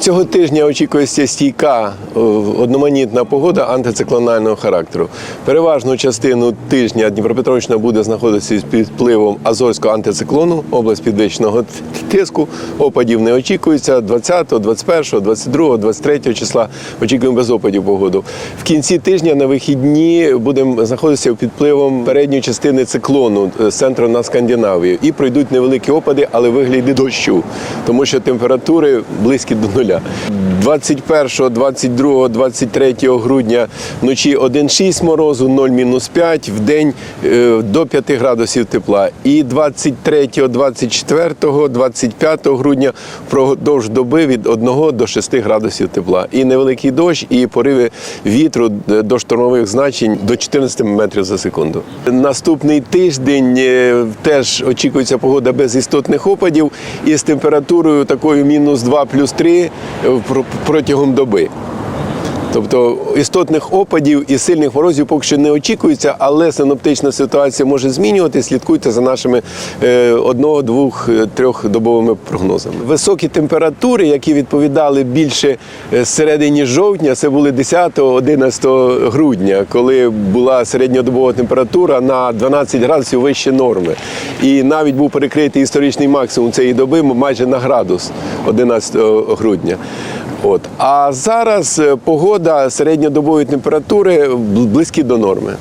Цього тижня очікується стійка е, одноманітна погода антициклонального характеру. Переважну частину тижня Дніпропетровщина буде знаходитися під впливом Азорського антициклону, область підвищеного тиску. Опадів не очікується 20, 21, 22, 23 числа. Очікуємо без опадів погоду. В кінці тижня на вихідні будемо знаходитися під впливом передньої частини циклону е, з центру на Скандинавію. І пройдуть невеликі опади, але вигляді дощу, тому що температури близькі до нуля. 21, 22, 23 грудня вночі 1,6 морозу, 0 мінус 5, в день е, до 5 градусів тепла. І 23, 24, 25 грудня впродовж доби від 1 до 6 градусів тепла. І невеликий дощ, і пориви вітру до штормових значень до 14 метрів за секунду. Наступний тиждень е, теж очікується погода без істотних опадів і з температурою такою мінус 2 плюс 3 е, про- протягом доби. Тобто істотних опадів і сильних морозів поки що не очікується, але синоптична ситуація може змінювати. Слідкуйте за нашими е, одного, двох, е, трьох добовими прогнозами. Високі температури, які відповідали більше е, середині жовтня, це були 10-11 грудня, коли була середньодобова температура на 12 градусів вище норми. І навіть був перекритий історичний максимум цієї доби майже на градус 11 грудня. От. А зараз е, погода середньодобової температури близькі до норми.